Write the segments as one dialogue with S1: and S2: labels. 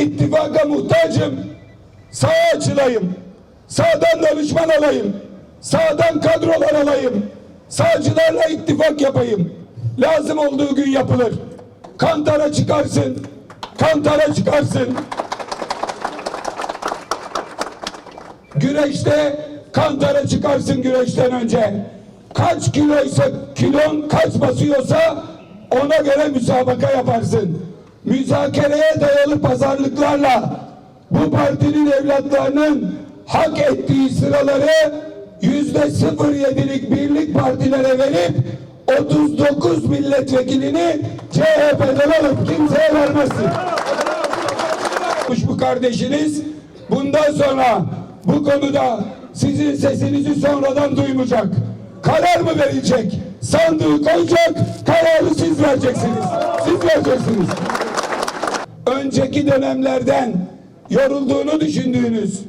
S1: ittifaka muhtacım. Sağa açılayım. Sağdan danışman alayım. Sağdan kadrolar alayım. Sağcılarla ittifak yapayım. Lazım olduğu gün yapılır. Kantara çıkarsın. Kantara çıkarsın. Güreşte kantara çıkarsın güreşten önce. Kaç kiloysa kilon kaç basıyorsa ona göre müsabaka yaparsın. Müzakereye dayalı pazarlıklarla bu partinin evlatlarının hak ettiği sıraları yüzde 0.7'lik birlik partilere verip 39 milletvekilini CHP'den alıp kimseye vermezsin. bu kardeşiniz bundan sonra bu konuda sizin sesinizi sonradan duymayacak. Karar mı verilecek? Sandığı koyacak, kararı siz vereceksiniz. Siz vereceksiniz. Önceki dönemlerden yorulduğunu düşündüğünüz,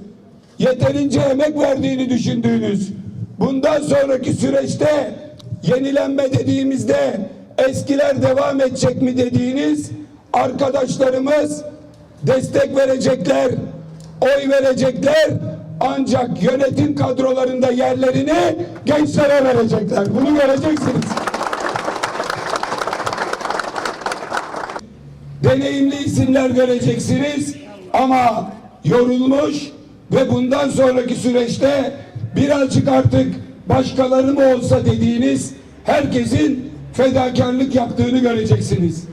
S1: yeterince emek verdiğini düşündüğünüz, bundan sonraki süreçte yenilenme dediğimizde eskiler devam edecek mi dediğiniz arkadaşlarımız destek verecekler, oy verecekler ancak yönetim kadrolarında yerlerini gençlere verecekler. Bunu göreceksiniz. Deneyimli isimler göreceksiniz ama yorulmuş ve bundan sonraki süreçte birazcık artık başkaları mı olsa dediğiniz herkesin fedakarlık yaptığını göreceksiniz.